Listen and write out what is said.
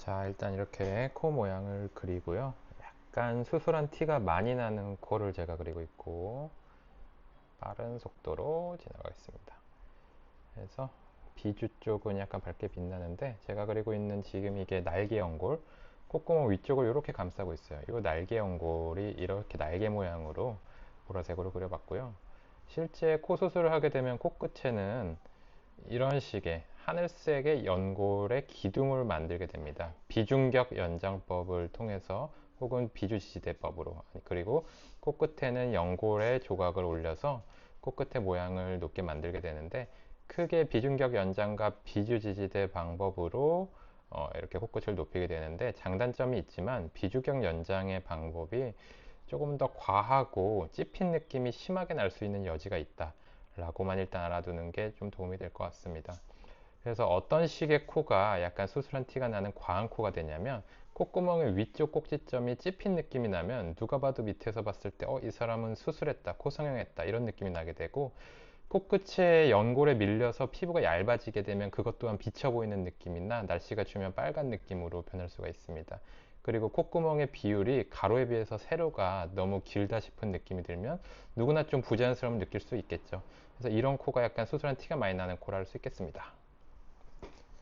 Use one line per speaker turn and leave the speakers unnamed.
자, 일단 이렇게 코 모양을 그리고요. 약간 수술한 티가 많이 나는 코를 제가 그리고 있고, 빠른 속도로 지나가겠습니다. 그래서 비주 쪽은 약간 밝게 빛나는데, 제가 그리고 있는 지금 이게 날개 연골, 콧구멍 위쪽을 이렇게 감싸고 있어요. 이 날개 연골이 이렇게 날개 모양으로 보라색으로 그려봤고요. 실제 코 수술을 하게 되면 코끝에는 이런 식의 하늘색의 연골의 기둥을 만들게 됩니다. 비중격 연장법을 통해서 혹은 비주지지대법으로 그리고 코끝에는 연골의 조각을 올려서 코끝의 모양을 높게 만들게 되는데 크게 비중격 연장과 비주지지대 방법으로 어, 이렇게 코끝을 높이게 되는데 장단점이 있지만 비주격 연장의 방법이 조금 더 과하고 찝힌 느낌이 심하게 날 수 있는 여지가 있다 라고만 일단 알아두는 게 좀 도움이 될 것 같습니다 그래서 어떤 식의 코가 약간 수술한 티가 나는 과한 코가 되냐면 콧구멍의 위쪽 꼭지점이 찝힌 느낌이 나면 누가 봐도 밑에서 봤을 때 어, 이 사람은 수술했다, 코 성형했다 이런 느낌이 나게 되고 코끝에 연골에 밀려서 피부가 얇아지게 되면 그것 또한 비쳐 보이는 느낌이나 날씨가 추면 빨간 느낌으로 변할 수가 있습니다. 그리고 콧구멍의 비율이 가로에 비해서 세로가 너무 길다 싶은 느낌이 들면 누구나 좀 부자연스러움 느낄 수 있겠죠. 그래서 이런 코가 약간 수술한 티가 많이 나는 코라 할 수 있겠습니다.